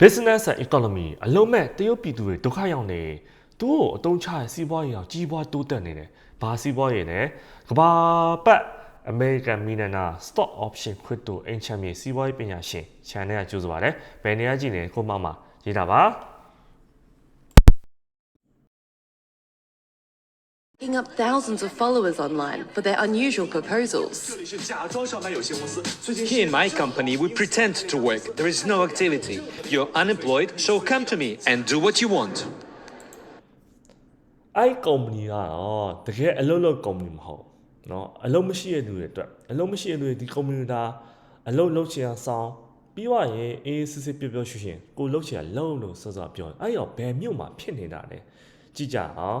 business and economy အလုံးမဲ့တရုတ်ပြည်သူတွေဒုက္ခရောက်နေသူ့ကိုအတုံးချတဲ့စီးပွားရေးအောင်ကြီးပွားတိုးတက်နေတယ်။ဘာစီးပွားရေးလဲ။ကဘာပတ် American Millionaire Stock Option Crypto အင်ချမ်းမြေစီးပွားရေးပညာရှင် channel ကကြိုးစားပါတယ်။ဘယ်နေရာကြည့်နေကိုမမရေးတာပါ picking up thousands of followers online for their unusual proposals. Here in my company, we pretend to work. There is no activity. You're unemployed, so come to me and do what you want. အဲ့ကုမ္ပဏီကတော့တကယ်အလုပ်လုပ်ကုမ္ပဏီမဟုတ်เนาะအလုပ်မရှိတဲ့လူတွေအတွက်အလုပ်မရှိတဲ့လူတွေဒီကွန်ပျူတာအလုပ်လုပ်ချင်အောင်ဆောင်းပြီးွားရင်အေးစစ်စစ်ပြောပြောရွှင်ရွှင်ကိုလုပ်ချင်အောင်လုပ်လို့စောစောပြောအဲ့တော့ဘယ်မြို့မှာဖြစ်နေတာလဲကြည့်ကြအောင်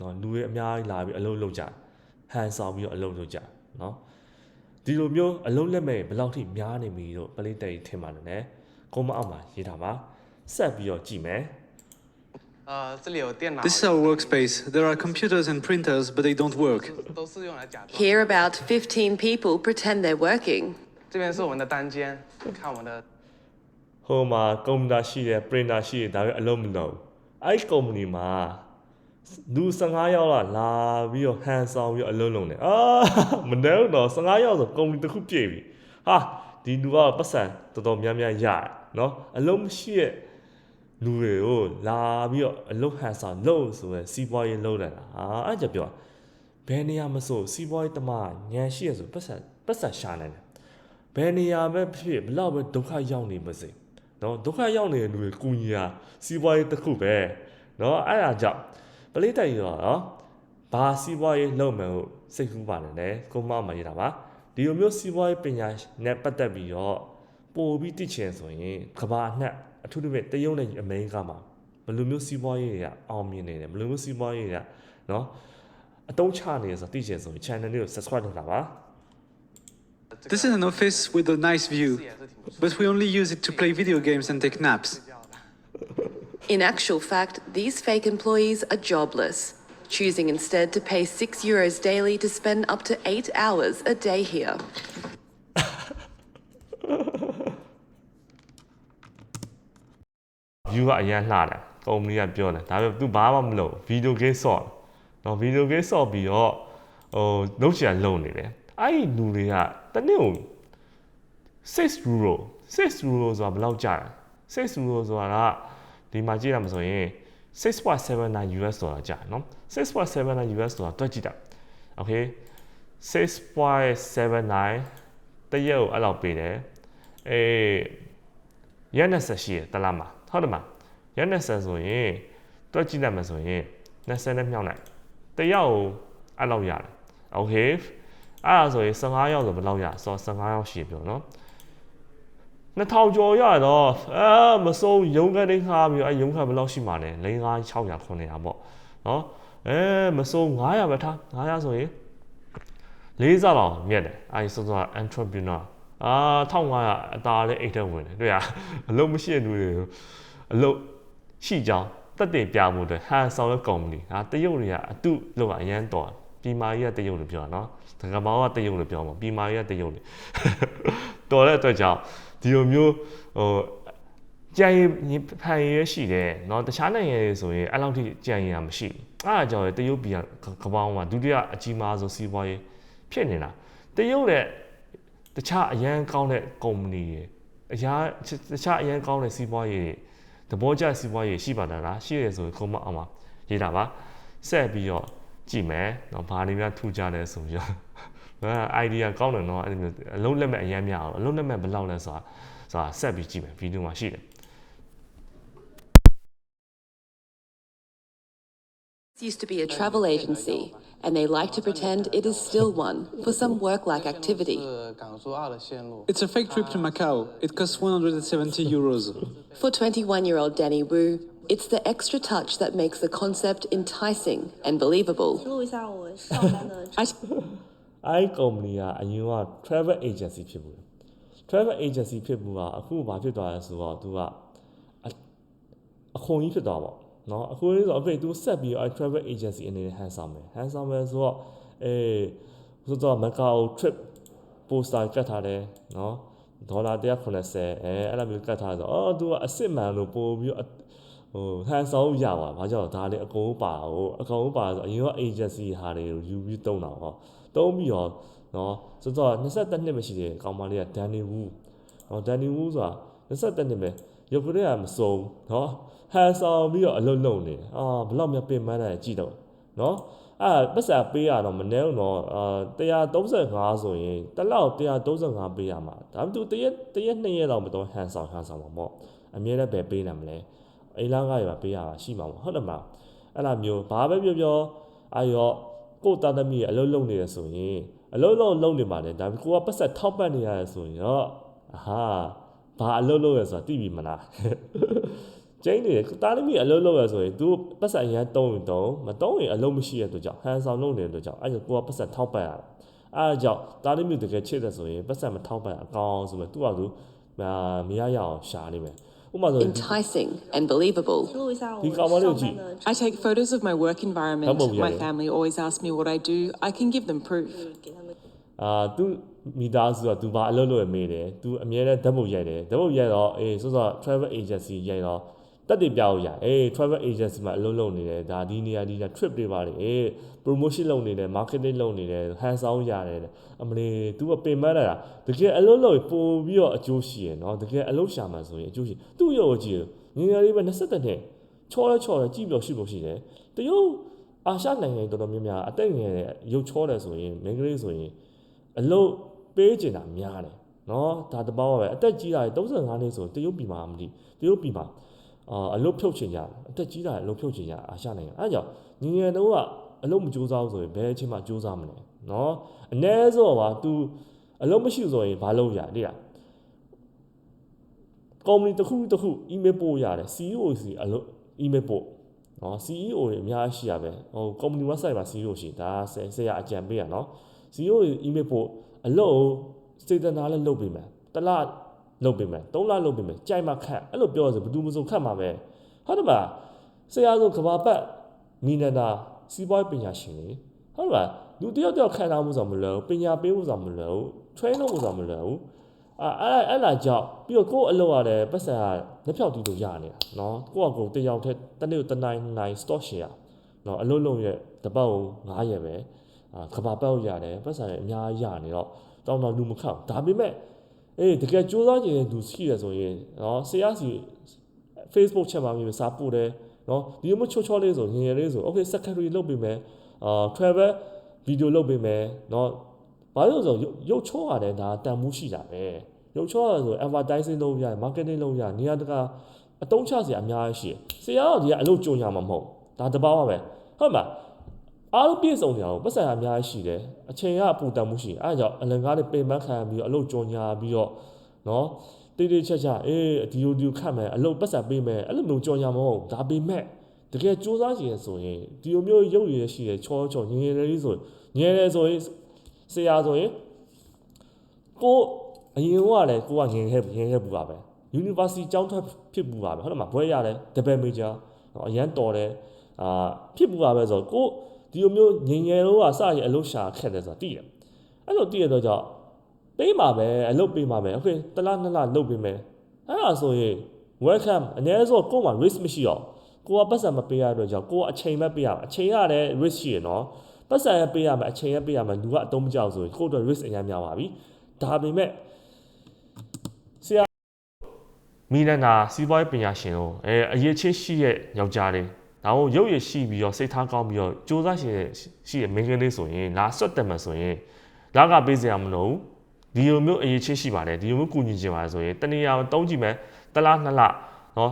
နော်လူတွေအများကြီးလာပြီးအလုပ်လုပ်ကြဟန်ဆောင်ပြီးတော့အလုပ်လုပ်ကြနော်ဒီလိုမျိုးအလုပ်လက်မဲ့ဘယ်လောက်ထိများနေပြီတော့ပလိတ်တိတ်ထင်ပါတယ်နဲ့ကုန်းမအောက်မှာရေးတာပါဆက်ပြီးတော့ကြည့်မယ် 呃，这里有电脑， This is our workspace. There are computers and printers, but they don't work. 都是用来假装。 Here, about 15 people pretend they're working. 这边是我们的单间，看我们的 ဟိုမှာကွန်ပျူတာရှိတယ် printer ရှိတယ်ဒါပေမဲ့အလုံးမလုံးအဲ့ကုမ္ပဏီမှာ လူ15ယောက်လာလာပြီးတော့ဟန်ဆောင်ပြီးတော့အလုံးလုံးတယ်အာမနေတော့15ယောက်ဆိုကုမ္ပဏီတစ်ခုပြည့်ပြီဟာဒီလူကပတ်စံတော်တော်များများရတယ်နော်အလုံးမရှိတဲ့လူတွေကိုလာပြီးတော့အလုံးဟန်ဆောင်လုပ်ဆိုရယ်စီးပွားရေးလုပ်တယ်လားဟာအဲ့ကြပြောဘယ်နေရာမဆိုစီးပွားရေးတမညံရှိရဆိုပတ်စံပတ်စံရှာနိုင်တယ်ဘယ်နေရာပဲဖြစ်ဖြစ်ဘလောက်ပဲဒုက္ခရောက်နေပါစေနော်ဒုက္ခရောက်နေတဲ့လူတွေကုညီတာစီးပွားရေးတစ်ခုပဲနော်အဲ့ဒါကြောင့်ပ လေးတိုင်ရောတော့ဘာစီးပွားရေးလုပ်မယ်ဟုစိတ်ကူးပါတယ်လေကိုမမရေးတာပါဒီလိုမျိုးစီးပွားရေးပညာနဲ့ပတ်သက်ပြီးတော့ပို့ပြီးတည်ချင်ဆိုရင်ကဘာနဲ့အထူးသဖြင့်တရုတ်နဲ့အမေရိကမှာဘယ်လိုမျိုးစီးပွားရေးတွေကအောင်မြင်နေတယ်ဘယ်လိုမျိုးစီးပွားရေးတွေကနော်အတုံးချနေဆိုသိချင်ဆိုရင် channel လေးကို subscribe လုပ်တာပါ This is an office with a nice view, but we only use it to play video games and take naps. 掉的。 In actual fact, these fake employees are jobless, choosing instead to pay 6 euros daily to spend up to 8 hours a day here. view ကအရန်လှတယ်ကုမ္ပဏီကပြောတယ်ဒါပေမဲ့ तू ဘာမှမလုပ် video game ဆော့နော် video game ဆော့ပြီးတော့ဟိုလုံးချင်လုံနေတယ်အဲ့ဒီလူတွေကတနေ့ကို6 euro 6 euro ဆိုတာဘယ်လောက်ကျလဲ6 euro ဆိုတာက ဒီမှာကြည့်ရမှာဆိုရင်6.79 US ဒေါ်လာကြာနော်6.79 US ဒေါ်လာတွက်ကြည့်တာ Okay 6.79တရက်ကိုအဲ့လောက်ပေးတယ်အေးရက်20ရှိရတလားမှာဟုတ်တယ်မရက်20ဆိုရင်တွက်ကြည့်လိုက်မှာဆိုရင်20နဲ့မြောက်လိုက်တရက်ကိုအဲ့လောက်ရတယ် Okay အဲ့ဒါဆိုရင်15ရောက်ဆိုဘယ်လောက်ရဆိုတော့15ရောက်ရှိပြောနော် 2000ကျော်ရတော့အဲမစိုးရုံးကနေခါပြီးအဲရုံးခါဘယ်လောက်ရှိမှာလဲ၄5 600 900ပေါ့နော်အဲမစိုး900ပဲထား900ဆိုရင်လေးစားတော့မြက်တယ်အဲဒီဆိုတော့ entrepreneur အာ1500အသားလေးအိတ်ထဲဝင်တယ်တွေ့ရအလုံးမရှိတဲ့လူတွေကိုအလုံးရှိကြောင်းတက်တင်ပြမှုတွေဟန်ဆောင်တဲ့ကုမ္ပဏီဟာတရုတ်တွေကအတုလောက်အရန်တော်ပြည်မာကြီးကတရုတ်လို့ပြောတာနော်တကမောကတရုတ်လို့ပြောမှာပြည်မာကြီးကတရုတ်လေတော်တဲ့အတွက်ကြောင့် ဒီလိုမျိုးဟိုကြံရင်ဖန်ရရှိတယ်เนาะတခြားနိုင်ငံတွေဆိုရင်အဲ့လောက်ထိကြံရင်ရမရှိဘူးအဲ့ဒါကြောင့်လေတရုတ်ပြည်ကကပောင်းမှာဒုတိယအကြီးမားဆုံးစီးပွားရေးဖြစ်နေတာတရုတ်ရဲ့ တခြားအရန်ကောင်းတဲ့ကုမ္ပဏီတွေအရာတခြားအရန်ကောင်းတဲ့စီးပွားရေးတွေသဘောကျစီးပွားရေးရှိပါလားလားရှိရဆိုရင်ခုမအောင်ပါရေးတာပါဆက်ပြီးတော့ကြည့်မယ်เนาะဘာတွေများထူကြလဲဆိုပြီးတော့ငါ idea used to be a travel agency, and they like to pretend it is still one for some work-like activity. It's a fake trip to Macau. It costs 170 euros. For 21-year-old Danny Wu, it's the extra touch that makes the concept enticing and believable. အဲဒီ company ကအရင်က travel agency ဖြစ်ဘူး travel agency ဖြစ်ဘူးကအခုဘာဖြစ်သွားလဲဆိုတော့ तू ကအခွန်ကြီးဖြစ်သွားပေါ့နော်အခုလေးဆိုအဖေ तू ဆက်ပြီးအဲ travel agency အနေနဲ့ဟန်ဆောင်မယ်ဟန်ဆောင်မယ်ဆိုတော့အဲဆိုတော့မကာအို trip poster ကတ်ထားတယ်နော်ဒေါ်လာ190အဲအဲ့လိုမျိုးကတ်ထားဆိုအော် तू ကအစ်စ်မှန်လို့ပို့ပြီးဟိုဟန်ဆောင်ရပါဘာကြောင့်ဒါလေအကုန်ပါဟိုအကုန်ပါဆိုအရင်က agency ဟာတွေကိုယူပြီးတုံးတာဟော တုံးပြီးတော့နော်ဆိုတော့22နှစ်မရှိတဲ့ကောင်မလေးက Danny Wu နော် Danny Wu ဆိုတာ22နှစ်ပဲရုပ်ကလေးကမစုံနော်ဟန်ဆောင်ပြီးတော့အလုံးလုံးနေအာဘလောက်မြပင်ပန်းတယ်ကြည့်တော့နော်အဲ့ပတ်စံပေးရတော့မနေဘူးနော်အာ135ဆိုရင်တစ်လောက်135ပေးရမှာဒါမှမဟုတ်တရက်တရက်နှစ်ရက်တော့မတော့ဟန်ဆောင်ဟန်ဆောင်မှာပေါ့အမြဲတမ်းပဲပေးနိုင်မလဲအိမ်လာကရပေးရတာရှိမှာပေါ့ဟုတ်တယ်မလားအဲ့လိုမျိုးဘာပဲပြောပြောအာရော ကိုယ်တာသမီးရဲ့အလုံးလုံးနေရဆိုရင်အလုံးလုံးလုံးနေပါလေဒါပေမဲ့ကိုကပတ်ဆက်ထောက်ပတ်နေရတယ်ဆိုရင်တော့အာဟာဘာအလုံးလုံးရဆိုတာသိပြီမလားကျင်းနေတယ်တာသမီးအလုံးလုံးရဆိုရင် तू ပတ်ဆက်အရန်တုံးရင်တုံးမတုံးရင်အလုံးမရှိတဲ့အတွက်ကြောင့်ဟန်ဆောင်လုံးနေတဲ့အတွက်ကြောင့်အဲ့ဒါကိုကပတ်ဆက်ထောက်ပတ်ရတယ်အဲ့ဒါကြောင့်တာသမီးတကယ်ချစ်တယ်ဆိုရင်ပတ်ဆက်မထောက်ပတ်အကောင်းဆိုမှ तू ကသူမရရအောင်ရှာနေမယ်ဥပမာဆိုရင် enticing and believable. I take photos of my work environment. My family always asks me what I do. I can give them proof. အာသူမိသားစုကသူဘာအလုပ်လုပ်ရမေးတယ်သူအများနဲ့ဓာတ်ပုံရိုက်တယ်ဓာတ်ပုံရိုက်တော့အေးဆိုတော့ travel agency ရိုက်တော့ တက်တည်ပြောက်ရအေး travel agency မှာအလုပ်လုပ်နေတယ်ဒါဒီနေရာဒီနေရာ trip တွေပါလေအေး promotion လုပ်နေတယ် marketing လုပ်နေတယ် hands on ရတယ်အမလေး तू ကပင်ပန်းလာတာတကယ်အလုပ်လုပ်ရင်ပို့ပြီးတော့အကျိုးရှိရယ်နော်တကယ်အလုပ်ရှာမှဆိုရင်အကျိုးရှိသူ့ရောကြည့်ငငယ်လေးပဲ20တက်နဲ့ချောလဲချောလဲကြည့်ပြီးတော့ရှိလို့ရှိတယ်တရုတ်အာရှနိုင်ငံတော်တော်များများအသက်ငယ်တဲ့ရုပ်ချောတယ်ဆိုရင်မိန်းကလေးဆိုရင်အလုပ်ပေးကျင်တာများတယ်နော်ဒါတပေါင်းပါပဲအသက်ကြီးတာ35နှစ်ဆိုတရုတ်ပြည်မှာမသိတရုတ်ပြည်မှာ အာအလုပ်ဖြုတ်ချင်ကြတယ်အသက်ကြီးတာအလုပ်ဖြုတ်ချင်ကြအာရှနိုင်ငံအဲကြောင့်ငငယ်တုန်းကအလုပ်မကြိုးစားဘူးဆိုရင်ဘယ်အချိန်မှကြိုးစားမလဲနော်အ ਨੇ ဆိုတော့ပါ तू အလုပ်မရှိဘူးဆိုရင်ဘာလုပ်ရလဲလားကုမ္ပဏီတစ်ခုတစ်ခု email ပို့ရတယ် CEO စီအလုပ် email ပို့နော် CEO တွေအများကြီးရှိရပဲဟိုကုမ္ပဏီ website မှာ CEO ရှိဒါဆယ်ဆရာအကြံပေးရနော် CEO တွေ email ပို့အလုပ်စေတနာလည်းလုပ်ပေးမယ်တစ်လ လုပ်ပေးမယ်သုံးလလုပ်ပေးမယ်ကြိုက်မှခတ်အဲ့လိုပြောရဆိုဘယ်သူမှမဆိုခတ်မှာပဲဟုတ်တယ်မလားဆရာဆိုကဘာပတ်မီနန္ဒာစီးပွားရေးပညာရှင်လေဟုတ်တယ်မလားလူတစ်ယောက်တစ်ယောက်ခံထားမှုဆိုမလို့ပညာပေးမှုဆိုမလို့ train လုပ်မှုဆိုမလို့အာအဲ့အဲ့လာကြောင့်ပြီးတော့ကိုယ့်အလုပ်ရတယ်ပတ်စံကလက်ဖြောက်တီးလို့ရနေတာနော်ကိုယ့်အကိုတစ်ယောက်တည်းတစ်နေ့တစ်နိုင်နိုင် stock share နော်အလုပ်လုပ်ရဲ့တပတ်ကို9ရက်ပဲအာကဘာပောက်ရတယ်ပတ်စံလည်းအများကြီးရနေတော့တောင်းတော့လူမခောက်ဒါပေမဲ့ အေးတကယ်စူးစမ်းကြတဲ့သူရှိရဆိုရင်နော်ဆရာစီ Facebook ချက်မှာမျိုးစာပို့တယ်နော်ဒီလိုမျိုးချောချောလေးဆိုငယ်ငယ်လေးဆို okay secretary လုပ်ပေးမယ်အာ travel video လုပ်ပေးမယ်နော်ဘာလို့လဲဆိုရုပ်ရုပ်ချောရတယ်ဒါတန်မှုရှိတာပဲရုပ်ချောရဆို advertising လုပ်ရတယ် marketing လုပ်ရနေရာတကာအတုံးချစရာအများကြီးရှိတယ်ဆရာကဒီကအလုပ်ကြုံရမှာမဟုတ်ဒါတဘာဝပဲဟုတ်မှာ အားလုံးပြည့်စုံနေအောင်ပတ်စံအများကြီးရှိတယ်အချိန်ကအပူတန်မှုရှိတယ်အဲဒါကြောင့်အလင်ကားတွေပင်ပန်းခံပြီးတော့အလုပ်ကြော်ညာပြီးတော့နော်တိတိချက်ချက်အေးဒီလိုဒီလိုခတ်မယ်အလုပ်ပတ်စံပေးမယ်အဲ့လိုမျိုးကြော်ညာမဟုတ်ဒါပေမဲ့တကယ်စူးစမ်းကြည့်ရဆိုရင်ဒီလိုမျိုးရုပ်ရည်ရှိတယ်ချောချောငငယ်လေးဆိုငယ်တယ်ဆိုရင်ဆရာဆိုရင်ကိုအရင်ကလည်းကိုကငယ်ခဲ့ငယ်ခဲ့ပူပါပဲ University ကျောင်းထွက်ဖြစ်ပူပါပဲဟုတ်တယ်မဘွဲရတယ် double major အရန်တော်တယ်အာဖြစ်ပူပါပဲဆိုတော့ကို ဒီလိုမျိုးငငယ်တော့ကစရင်အလုပ်ရှာခက်တယ်ဆိုတာသိတယ်အဲ့လိုသိရတော့ကြောင့်ပေးမှာပဲအလုပ်ပေးမှာပဲโอเคတစ်လားနှစ်လားလုပ်ပေးမယ်အဲ့ဒါဆိုရင် welcome အနည်းဆုံးကိုယ်မှာ risk မရှိတော့ကိုကပတ်စံမပေးရတော့ကြောင့်ကိုကအချိန်မဲ့ပေးရမှာအချိန်ရတယ် risk ရှိရနော်ပတ်စံရပေးရမှာအချိန်ရပေးရမှာလူကအတုံးမကြောက်ဆိုရင်ကိုယ့်အတွက် risk အများများပါပြီဒါပေမဲ့ဆရာမီနန္ဒာစီးပွားရေးပညာရှင်ကိုအဲအရေးချင်းရှိရဲ့ယောက်ျားလေး ဒါကိုရုပ်ရည်ရှိပြီးတော့စိတ်ထားကောင်းပြီးတော့စူးစမ်းရှိတဲ့ရှိတဲ့မိန်းကလေးဆိုရင်လာဆွတ်တယ်မှာဆိုရင်လာကပေးစရာမလိုဘူးဒီလိုမျိုးအရေးချင်းရှိပါတယ်ဒီလိုမျိုးကုညီချင်ပါတယ်ဆိုရင်တနေရာတုံးကြည့်မယ်တစ်လားနှစ်လနော်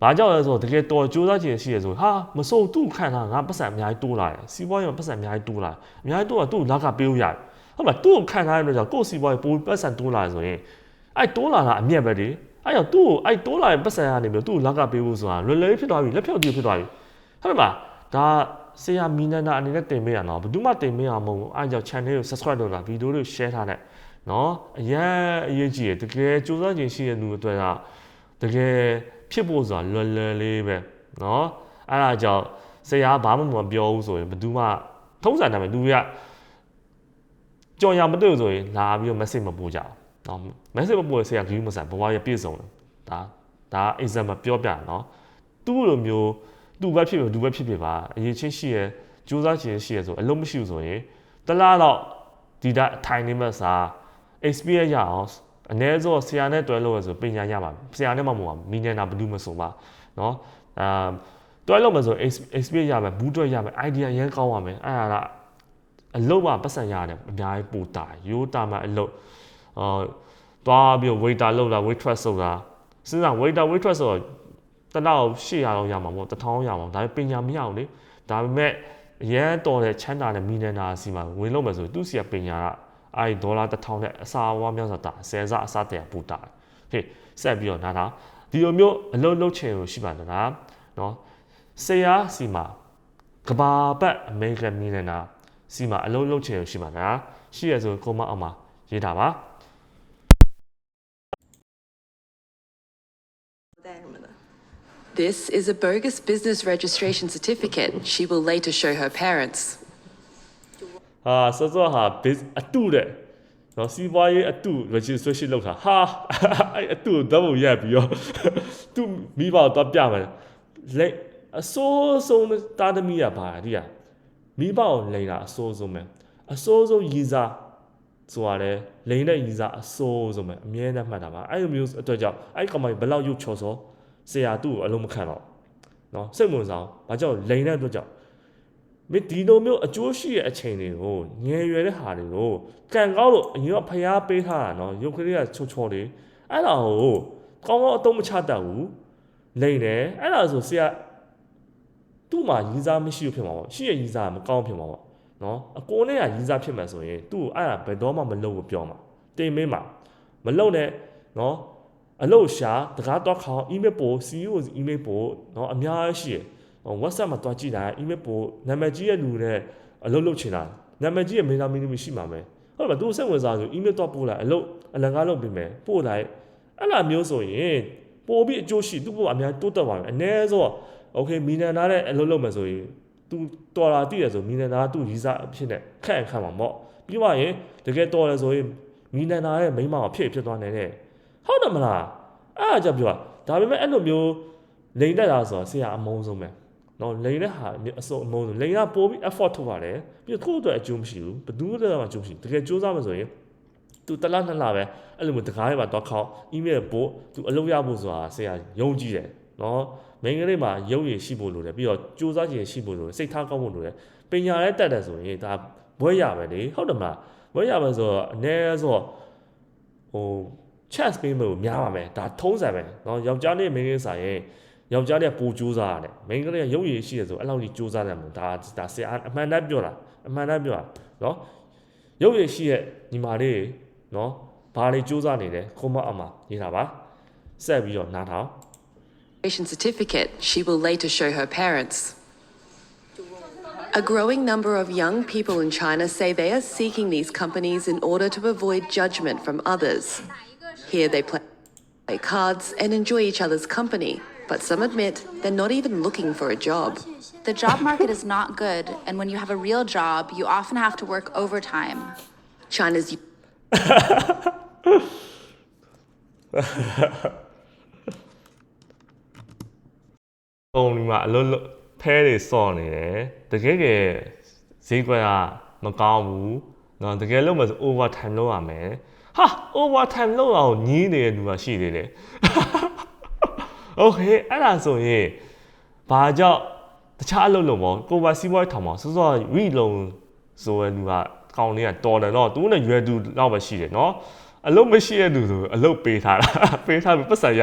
ဘာဘာကြောင့်လဲဆိုတော့တကယ်တော်စူးစမ်းခြင်းရှိရဆိုဟာမစိုးသူ့ခံတာငါပတ်စံအများကြီးတိုးလာတယ်စီးပွားရေးမှာပတ်စံအများကြီးတိုးလာတယ်အများကြီးတိုးတာသူ့လက်ကပေးလို့ရတယ်ဟုတ်ပါသူ့ကိုခံထားရတဲ့အတွက်ကြောင့်ကိုယ့်စီးပွားရေးပိုပတ်စံတိုးလာတယ်ဆိုရင်အဲ့တိုးလာတာအမြတ်ပဲလေအဲ့တော့သူ့ကိုအဲ့တိုးလာတဲ့ပတ်စံကနေပြီးသူ့လက်ကပေးဖို့ဆိုတာလွယ်လွယ်ဖြစ်သွားပြီလက်ဖြောက်တည်းဖြစ်သွားပြီ ဟုတ်ပါဒါဆရာမီနန္ဒာအနေနဲ့တင်ပေးရအောင်ဘယ်သူမှတင်ပေးအောင်မဟုတ်ဘူးအားကြောင့် channel ကို subscribe လုပ်တာဗီဒီယိုတွေ share ထားတဲ့နော်အရင်အရေးကြီးတယ်တကယ်စူးစမ်းခြင်းရှိတဲ့လူတွေအတွက်ကတကယ်ဖြစ်ဖို့ဆိုတာလွယ်လွယ်လေးပဲနော်အဲ့ဒါကြောင့်ဆရာဘာမှမပြောဘူးဆိုရင်ဘယ်သူမှထုံးစံတယ်ပဲလူတွေကကြော်ရမတွေ့ဘူးဆိုရင်လာပြီးတော့ message မပို့ကြအောင်နော် message မပို့ရင်ဆရာဂရုမစိုက်ဘဝရပြည့်စုံတယ်ဒါဒါ example ပြောပြနော်သူ့လိုမျိုး သူပဲဖြစ်ဖြစ်သူပဲဖြစ်ဖြစ်ပါအရေးချင်းရှိရစူးစမ်းခြင်းရှိရဆိုအလုံးမရှိဘူးဆိုရင်တလားတော့ဒီဒါအထိုင်နေမှစား experience ရအောင်အ ਨੇ ဆိုဆရာနဲ့တွဲလို့ရဆိုပညာရမှာဆရာနဲ့မှမဟုတ်ပါမီနနာဘလူးမဆိုပါเนาะအာတွဲလို့မဆို experience ရမယ်ဘူးတွဲရမယ် idea ရမ်းကောင်းပါမယ်အဲ့ဒါကအလုပ်ကပတ်စံရတယ်အများကြီးပူတာရိုးတာမှအလုပ်အာတွားပြီး waiter လောက်တာ waitress ဆိုတာစဉ်းစား waiter waitress ဆိုတော့ တလောက်800လောက်ရမှာပေါ့1000ရမှာဒါပေမဲ့ပညာမရဘူးလေဒါပေမဲ့အရန်တော်တဲ့ချမ်းသာတဲ့မီနနာစီမှာဝင်လို့မယ်ဆိုသူစီကပညာကအဲ့ဒေါ်လာ1000နဲ့အစာဝါများဆိုတာဆယ်စအစားတရပူတာဟေးဆက်ပြီးတော့နားထောင်ဒီလိုမျိုးအလုံးလုံးချင်ကိုရှိပါလားနော်ဆရာစီမှာကဘာပတ်အမေရိကန်မီလနာစီမှာအလုံးလုံးချင်ကိုရှိပါလားရှိရဆိုကိုမအောင်မှာရေးတာပါ This is a bogus business registration certificate she will later show her parents. ဟာစောစောဟာ biz အတုတဲ့နော်စီးပွားရေးအတု registration လောက်တာဟာအဲ့အတုကိုတော့ရက်ပြီးတော့သူမိဘတော့ပြမယ်လက်အစိုးဆုံးတာသမီးရပါဒီကမိဘကိုလိန်တာအစိုးဆုံးပဲအစိုးဆုံးရည်စားဆိုရတယ်လိန်တဲ့ရည်စားအစိုးဆုံးပဲအမြဲတမ်းမှတ်တာပါအဲ့လိုမျိုးအတွက်ကြောင့်အဲ့ကောင်မကြီးဘယ်လောက်ရုပ်ချော်စော ဆရာသူ့ကိုအလုံးမခံတော့နော်စိတ်ဝင်စားဘာကြောင့်လိန်တဲ့အတွက်ကြောင့်မင်းဒီလိုမျိုးအကျိုးရှိတဲ့အချိန်တွေကိုငယ်ရွယ်တဲ့ဟာတွေကိုကံကောင်းလို့အရင်ကဖျားပေးထားတာနော်ရုပ်ကလေးကချောချောလေးအဲ့ဒါကိုကောင်းကောင်းအသုံးမချတတ်ဘူးလိမ့်တယ်အဲ့ဒါဆိုဆရာသူ့မှာရည်စားမရှိဘူးဖြစ်မှာပေါ့ရှိရရည်စားမကောင်းဖြစ်မှာပေါ့နော်အကိုနဲ့ကရည်စားဖြစ်မှာဆိုရင်သူ့ကိုအဲ့ဒါဘယ်တော့မှမလုပ်ဘူးပြောမှာတင်မင်းမှာမလုပ်နဲ့နော် အလုပ်ရှာတကားတော့ခေါင်း email ပို့ CEO email ပို့နော်အများကြီးရှိရ WhatsApp မှာတွားကြည့်တာ email ပို့နာမည်ကြီးရဲ့လူနဲ့အလုပ်လုပ်ချင်တာနာမည်ကြီးရဲ့မိသားမင်းသမီးရှိမှာမယ်ဟုတ်ပါသူစိတ်ဝင်စားဆို email တော့ပို့လိုက်အလုပ်အလကားလုပ်ပေးမယ်ပို့လိုက်အဲ့လိုမျိုးဆိုရင်ပို့ပြီးအကျိုးရှိသူ့ဘောအများတိုးတက်ပါမယ်အ ਨੇ ဆို okay မီနန်နာနဲ့အလုပ်လုပ်မယ်ဆိုရင် तू တော်လာတည်ရဆိုမီနန်နာကသူ့ရီစာအဖြစ်နဲ့ခန့်ခန့်မှာပေါ့ပြီးမှရင်တကယ်တော်လဲဆိုရင်မီနန်နာရဲ့မိန်းမကိုဖြစ်ဖြစ်သွားနိုင်တယ် ဟုတ်တယ်မလားအဲ့ဒါကြောင့်ပြောတာဒါပေမဲ့အဲ့လိုမျိုးလိန်တက်တာဆိုတာဆရာအမုန်းဆုံးပဲနော်လိန်တဲ့ဟာအစုံအမုန်းလိန်ကပိုးပြီး effort ထုတ်ပါတယ်ပြီးတော့ကိုယ့်အတွက်အကျိုးမရှိဘူးဘယ်သူမှလည်းအကျိုးမရှိတကယ်စူးစမ်းမယ်ဆိုရင်သူတစ်လနှစ်လပဲအဲ့လိုမျိုးတကားတွေပါတော့ခေါက် email ပို့သူအလုပ်ရဖို့ဆိုတာဆရာယုံကြည်တယ်နော်မိန်းကလေးမှာရုပ်ရည်ရှိဖို့လိုတယ်ပြီးတော့စူးစမ်းခြင်းရှိဖို့လိုတယ်စိတ်ထားကောင်းဖို့လိုတယ်ပညာလည်းတက်တယ်ဆိုရင်ဒါဘွဲရမယ်လေဟုတ်တယ်မလားဘွဲရမယ်ဆိုတော့အနည်းဆိုတော့ဟို chance ပေးမယ်လို့များပါမယ်ဒါထုံးစံပဲเนาะယောက်ျားနဲ့မိန်းကလေးဆိုင်ရင်ယောက်ျားတွေကပူကြိုးစားရတယ်မိန်းကလေးကရုပ်ရည်ရှိတယ်ဆိုအဲ့လောက်ကြီးကြိုးစားတယ်မို့ဒါဒါဆရာအမှန်တမ်းပြောတာအမှန်တမ်းပြောတာเนาะရုပ်ရည်ရှိရဲ့ညီမလေးเนาะဘာတွေကြိုးစားနေလဲခုမအမရေးတာပါဆက်ပြီးတော့နားထောင် registration certificate she will later show her parents. A growing number of young people in China say they are seeking these companies in order to avoid judgment from others. Here they play, play cards and enjoy each other's company, but some admit they're not even looking for a job. The job market is not good, and when you have a real job, you often have to work overtime. China's. ။ပုံဒီမှာအလွတ်ဖဲတွေစော့နေတယ်။တကယ်ကဈေးကွက်ကမကောင်းဘူး။နော်တကယ်လို့မဆိုလုပ်ရမယ်။ ဟာ overtime လောက်အောင်ညင်းနေတဲ့လူကရှိနေတယ်။ Okay အဲ့ဒါဆိုရင်ဘာကြောင့်တခြားအလုပ်လုံးပေါ့ကိုပါစီးပွားထောင်မှာစောစောရီလုံဆိုတဲ့လူကကောင်းလေးကတော်တယ်တော့သူနဲ့ရွယ်သူတော့ပဲရှိတယ်နော်အလုပ်မရှိတဲ့လူဆိုအလုပ်ပေးထားတာပေးထားပြီးပတ်စံရ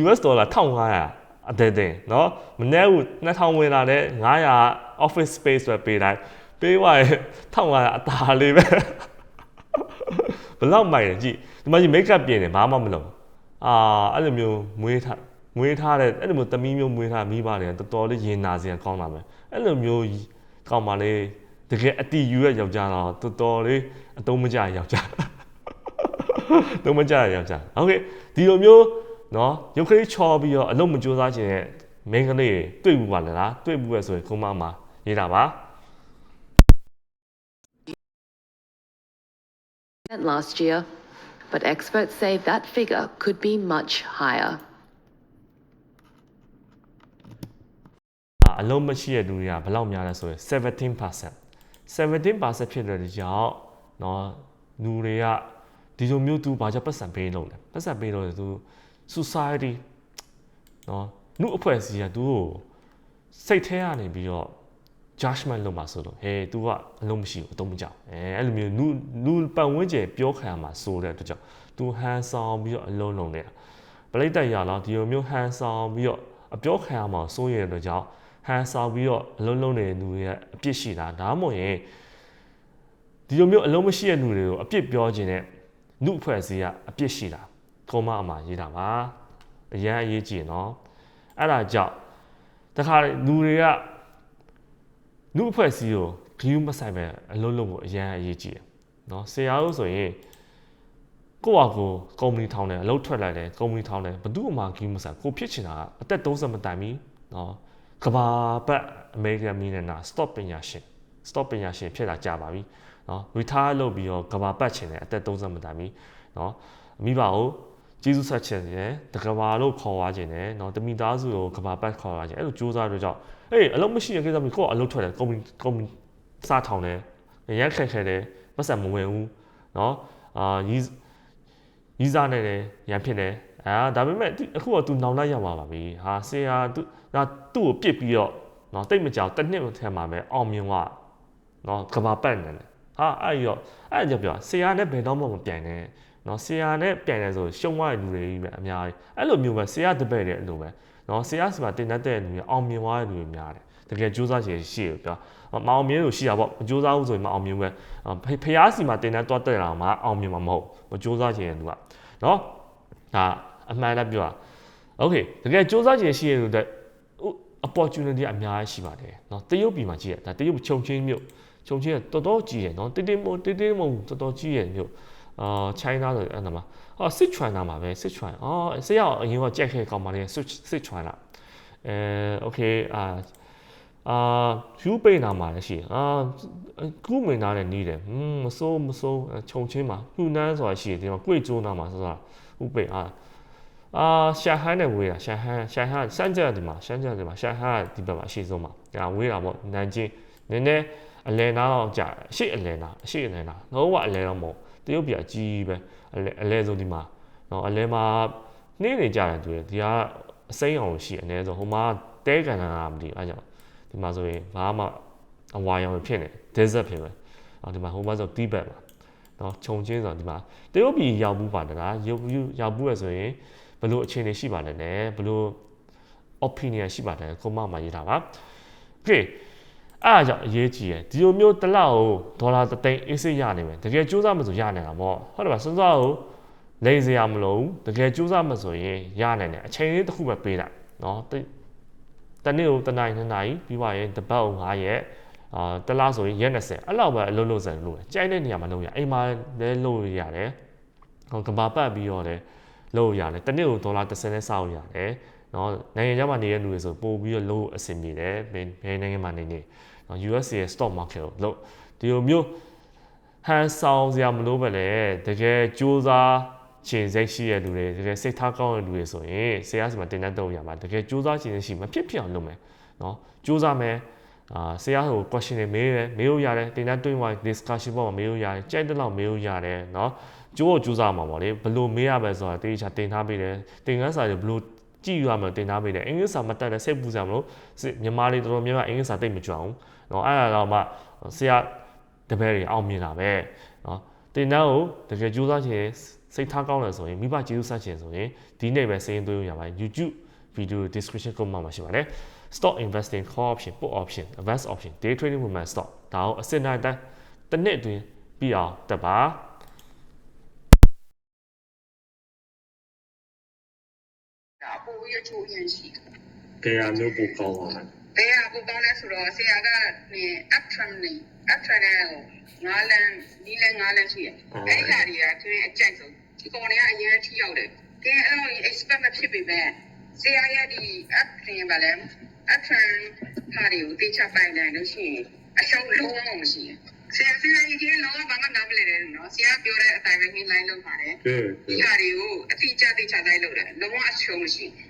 US ဒေါ်လာ1500အတဲတဲနော်မနေ့က2000ဝင်လာတဲ့900 office space ပဲပေးလိုက်ပေးသွားရင်1500အသာလေးပဲ ဘယ်လောက်မိုက်လဲကြည့်ဒီမှာကြီး make up ပြင်တယ်ဘာမှမလုပ်အာအဲ့လိုမျိုးမွေးထားမွေးထားတဲ့အဲ့လိုမျိုးသမီးမျိုးမွေးထားမိဘတွေကတော်တော်လေးရင်နာစရာကောင်းတာပဲအဲ့လိုမျိုးကောင်းပါလေတကယ်အတီယူရယောက်ျားတော့တော်တော်လေးအတုံးမကျယောက်ျား တော့မကြရယောက်ျားโอเคဒီလိုမျိုးเนาะရုပ်ကလေးချော်ပြီးတော့အလုံးမကြိုးစားခြင်းရဲ့မိန်းကလေးတွေတွေ့ဘူးပါလားတွေ့ဘူးပဲဆိုရင်ခုမမှာရေးတာပါ last year, but experts say that figure could be much higher. အာအလုံးမရှိတဲ့လူတွေကဘယ်လောက်များလဲဆိုရင်17% 17%ဖြစ်တဲ့ကြောင့်เนาะလူတွေကဒီလိုမျိုးသူဘာကြောင့်ပတ်စံပေးလို့လဲပတ်စံပေးလို့သူ society เนาะနှုတ်အဖွဲ့အစည်းကသူ့ကိုစိတ်ထဲကနေပြီးတော့ judgment လုပ်မှာဆိုလို့ဟဲ तू ကအလုံးမရှိဘူးအတုံးမကြောက်အဲအဲ့လိုမျိုးလူလူပတ်ဝန်းကျင်ပြောခံရမှာဆိုတဲ့အတွက်ကြောင့် तू ဟန်ဆောင်ပြီးတော့အလုံးလုံးနေတာပလိတ်တက်ရတော့ဒီလိုမျိုးဟန်ဆောင်ပြီးတော့အပြောခံရမှာစိုးရတဲ့အတွက်ကြောင့်ဟန်ဆောင်ပြီးတော့အလုံးလုံးနေတဲ့လူတွေကအပြစ်ရှိတာဒါမှမဟုတ်ရင်ဒီလိုမျိုးအလုံးမရှိတဲ့လူတွေကိုအပြစ်ပြောခြင်းနဲ့လူအဖွဲ့အစည်းကအပြစ်ရှိတာကောမအမှာရေးတာပါအရန်အရေးကြီးနော်အဲ့ဒါကြောင့်တခါလူတွေက လူအဖွဲ့အစည်းကိုဂယူးမဆိုင်ပဲအလုံးလုံးကိုအရန်အရေးကြီးတယ်နော်ဆရာတို့ဆိုရင်ကိုယ့်အကိုကုမ္ပဏီထောင်းတယ်အလုပ်ထွက်လိုက်တယ်ကုမ္ပဏီထောင်းတယ်ဘယ်သူမှဂယူးမဆိုင်ကိုဖြစ်ချင်တာကအသက်30မတိုင်မီနော်ကဘာပတ်အမေရိကန်မီနေနာ stop ပညာရှင် stop ပညာရှင်ဖြစ်လာကြပါပြီနော် retire လုပ်ပြီးတော့ကဘာပတ်ချင်တယ်အသက်30မတိုင်မီနော်မိဘကို ကျေးဇူးဆက်ချင်တယ်တကဘာလို့ခေါ်သွားခြင်းတယ်နော်တမိသားစုကိုကဘာပတ်ခေါ်သွားခြင်းအဲ့လိုစူးစမ်းလို့ကြောင့်အေးအလုပ်မရှိရင်ကိစ္စမရှိကိုယ့်အလုပ်ထွက်တယ်ကုမ္ပဏီကုမ္ပဏီစထောင်တယ်ရမ်းခက်ခဲတယ်ပတ်စံမဝင်ဘူးနော်အာရီးရီးစားနေတယ်ရမ်းဖြစ်တယ်အာဒါပေမဲ့အခုတော့ तू နောင်လိုက်ရမှာပါပြီဟာဆရာ तू ဒါသူ့ကိုပြစ်ပြီးတော့နော်တိတ်မကြောက်တစ်နှစ်ထဲမှာပဲအောင်မြင်သွားနော်ကဘာပတ်နေတယ်ဟာအဲ့ရောအဲ့ကြောင့်ပြောဆရာနဲ့ဘယ်တော့မှမပြိုင်နဲ့ နော်ဆရာနဲ့ပြိုင်နေဆိုရှုံသွားတဲ့လူတွေကြီးပဲအများကြီးအဲ့လိုမျိုးပဲဆရာတပည့်တွေအဲ့လိုပဲနော်ဆရာစီမှာတင်တတ်တဲ့လူတွေအောင်မြင်သွားတဲ့လူတွေများတယ်တကယ်စူးစမ်းချင်ရှိရပြောမအောင်မြင်လို့ရှိတာပေါ့မစူးစမ်းဘူးဆိုရင်မအောင်မြင်ဘူးပဲဖះစီမှာတင်တတ်တော့တက်လာမှာအောင်မြင်မှာမဟုတ်မစူးစမ်းချင်တဲ့လူကနော်ဒါအမှန်တမ်းပြောတာโอเคတကယ်စူးစမ်းချင်ရှိရတဲ့ opportunity အများကြီးရှိပါတယ်เนาะတရုတ်ပြည်မှာကြည့်ရဒါတရုတ်ချုံချင်းမြို့ချုံချင်းကတော်တော်ကြီးရယ်เนาะတိတိမုံတိတိမုံတော်တော်ကြီးရယ်မြို့ အာ China ဆိုအဲ့ဒါမှာအော်စစ်ချွန်နာမှာပဲစစ်ချွန်အော်ဆရာအရင်ကကြက်ခဲကောင်းပါလေစစ်စစ်ချွန်လာအဲโอเคအာအာယူပိနာမှာလည်းရှိအာကူမင်းနာလည်းနီးတယ်ဟွန်းမစိုးမစိုးခြုံချင်းမှာခုနန်းဆိုတာရှိတယ်ဒီမှာကွေကျိုးနာမှာဆိုတာဥပိအာအာရှာဟန်နဲ့ဝေးတာရှာဟန်ရှာဟန်စမ်းကြဒီမှာစမ်းကြဒီမှာရှာဟန်ဒီဘက်မှာအရှိဆုံးမှာဒါဝေးတာပေါ့နန်ချင်းနည်းနည်းအလဲနာတော့ကြာအရှိအလဲနာအရှိအလဲနာလုံးဝအလဲတော့မဟုတ်တ ရုတ်ပြည်အကြီးပဲအလဲအလဲဆုံးဒီမှာနော်အလဲမှာနှင်းနေကြတယ်သူဒီကအစိမ်းအောင်ရှိအနည်းဆုံးဟိုမှာတဲကန်တာမသိဘူးအဲကြောင့်ဒီမှာဆိုရင်ဘာမှအဝါရောင်ဖြစ်နေ desert ဖြစ်မယ်အော်ဒီမှာဟိုမှာဆိုတိဘက်ပါနော်ခြုံချင်းဆိုဒီမှာတရုတ်ပြည်ရောက်ဘူးပါတယ်လားရောက်ရောက်ဘူးရဆိုရင်ဘယ်လိုအခြေအနေရှိပါလဲလဲဘယ်လို opinion ရှိပါတယ်ကိုမမှာရေးတာပါ okay အားကြောင့်အရေးကြီးရယ်ဒီလိုမျိုးတစ်လောက်ကိုဒေါ်လာတသိန်းအေးစိရနိုင်မယ်တကယ်စူးစမ်းမဆိုရနိုင်တာပေါ့ဟုတ်တယ်ပါစွန်းစွာကိုလိန်စရာမလိုဘူးတကယ်စူးစမ်းမဆိုရင်ရနိုင်တယ်အချိန်လေးတစ်ခုပဲပေးလိုက်နော်တနေ့ကိုတနိုင်နှစ်နိုင်ပြီးပါရင်တပတ်ကို9ရက်အာတလားဆိုရင်ရက်20အဲ့လောက်ပဲအလုပ်လုပ်စံလို့ကြိုက်တဲ့နေရာမှာလုပ်ရအိမ်မှာလည်းလုပ်ရတယ်ဟောကဘာပတ်ပြီးတော့လည်းလုပ်ရတယ်တနေ့ကိုဒေါ်လာ30နဲ့စောက်ရတယ်နော်နိုင်ငံခြားမှာနေတဲ့လူတွေဆိုပို့ပြီးတော့လို့အဆင်ပြေတယ်ဘယ်ဘယ်နိုင်ငံမှာနေနေနော် USA ရဲ့ stock market ကိုလို့ဒီလိုမျိုးဟန်ဆောင်စရာမလိုပဲလေတကယ်စူးစမ်းခြင်းစိတ်ရှိတဲ့လူတွေတကယ်စိတ်ထားကောင်းတဲ့လူတွေဆိုရင်ဆရာစီမှာတင်တတ်တော့ရမှာတကယ်စူးစမ်းခြင်းရှိမဖြစ်ဖြစ်အောင်လုပ်မယ်နော်စူးစမ်းမယ်အာဆရာဟို question တွေမေးတယ်မေးလို့ရတယ်တင်တတ်တွင်းဝိုင်း discussion ပေါ်မှာမေးလို့ရတယ်ကြိုက်တဲ့လောက်မေးလို့ရတယ်နော်ကျိုးကိုစူးစမ်းမှာပေါ့လေဘယ်လိုမေးရပဲဆိုတာတေးချာတင်ထားပေးတယ်တင်ကန်းစာတွေဘယ်လို ကြည့်ရမယ်တင်ထားပေးတယ်အင်္ဂလိပ်စာမတတ်တဲ့စိတ်ပူစရာမလို့မြန်မာတွေတော်တော်များများအင်္ဂလိပ်စာသိမကြွအောင်เนาะအဲ့ဒါတော့မှဆရာတပည့်တွေအောင်မြင်တာပဲเนาะတင်တန်းကိုတကယ်ကြိုးစားချင်စိတ်ထားကောင်းတယ်ဆိုရင်မိဘကျေးဇူးဆက်ချင်ဆိုရင်ဒီနေ့ပဲစေရင်သွေးရပါတယ် YouTube video description ကုန်းမှာရှိပါတယ် stock investing call option put option advance option day trading movement stock ဒါကိုအစစ်နိုင်တိုင်းတစ်နှစ်အတွင်းပြီးအောင်တက်ပါ ပူရချိုးရင်ရှိဘယ်ဟာမျိုးပိုကောင်းပါလဲဘယ်ဟာကိုကောင်းလဲဆိုတော့ဆရာကနေ action နေ action နဲ့ငါးလန်းဒီလန်းငါးလန်းရှိရအဲ့ဒီဟာတွေကသူအကြိုက်ဆုံးဒီကောင်တွေကအရင်ထိရောက်တယ်ကဲအဲ့လို expect မဖြစ်ပေမဲ့ဆရာရဲ့ဒီ action ပါလဲ action ဟာတွေကိုတေချပိုင်နိုင်လို့ရှိရင်အရှုံးလုံးဝမရှိဘူးဆရာဆရာကြီးကလုံးဝဘာမှနားမလည်တယ်နော်ဆရာပြောတဲ့အတိုင်းပဲ line လုပ်ပါတယ်ကဲဒီဟာတွေကိုအတိအကျတေချတိုင်းလုပ်တယ်လုံးဝအရှုံးမရှိဘူး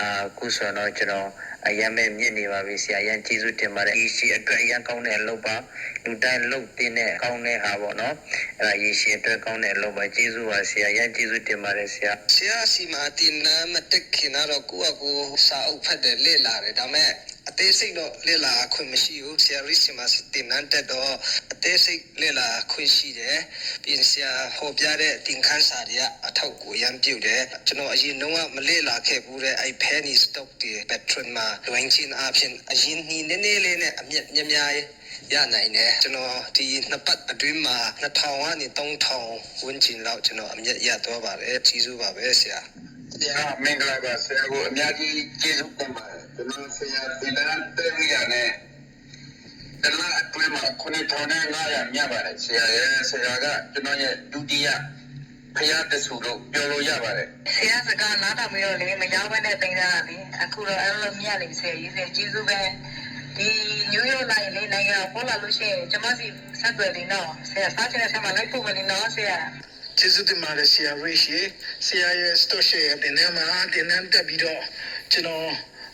အာခုဆိုတော့ကျွန်တော်အရင်မဲ့မြင့်နေပါပြီဆရာအရင်ကျေးဇူးတင်ပါတယ်ဒီရှိအတွက်အရင်ကောင်းတဲ့အလုပ်ပါလူတိုင်းလုပ်တင်တဲ့ကောင်းတဲ့ဟာပေါ့နော်အဲ့ဒါရေရှည်အတွက်ကောင်းတဲ့အလုပ်ပါကျေးဇူးပါဆရာအရင်ကျေးဇူးတင်ပါတယ်ဆရာဆရာစီမာတင်နာမတက်ခင်တော့ကိုယ့်အကိုစာအုပ်ဖတ်တယ်လေ့လာတယ်ဒါပေမဲ့အသေးစိတ်တော့လေ့လာခွင့်မရှိဘူးဆရာရစ်စီမာတင်နန်းတက်တော့အ သေးစိတ်လေ့လာခွင့်ရှိတယ်ပြင်ဆရာဟောပြတဲ့တင်ခန်းစာတွေကအထောက်ကိုရမ်းပြုတ်တယ်ကျွန်တော်အရင်တော့မလေ့လာခဲ့ဘူးတဲ့အဲ့ penny stock တွေ patron မှာလွင်ချင်းအဖြစ်အရင်နီးနည်းနည်းလေးနဲ့အမြက်များများရနိုင်တယ်ကျွန်တော်ဒီနှစ်ပတ်အတွင်းမှာ2000ကနေ3000ဝန်းကျင်လောက်ကျွန်တော်အမြက်ရသွားပါတယ်ကြီးစုပါပဲဆရာဆရာမင်္ဂလာပါဆရာကိုအများကြီးကျေးဇူးတင်ပါတယ်ကျွန်တော်ဆရာဒီလန်တေရီယာနဲ့ တလားအတွင်းမှာ9500မြတ်ပါတယ်ဆရာရဲ့ဆရာကကျွန်တော်ရဲ့ဒုတိယဖယားတဆူလို့ပြောလို့ရပါတယ်ဆရာစကားနားထောင်ပြီးတော့လေမရောက်ဘဲနဲ့တင်တာလေအခုတော့အဲ့လိုမြတ်လေဆရာကြီးဆရာကျေးဇူးပဲဒီနယူးယောက်လိုက်လေနိုင်ငံပေါ်လာလို့ရှိရင်ကျွန်မစီဆက်သွယ်နေတော့ဆရာစားချင်တဲ့ဆက်မှာလိုက်ပို့မယ်နော်ဆရာကျေးဇူးတင်ပါတယ်ဆရာရိရှိဆရာရဲ့ store share တင်နေမှာတင်နေတက်ပြီးတော့ကျွန်တော်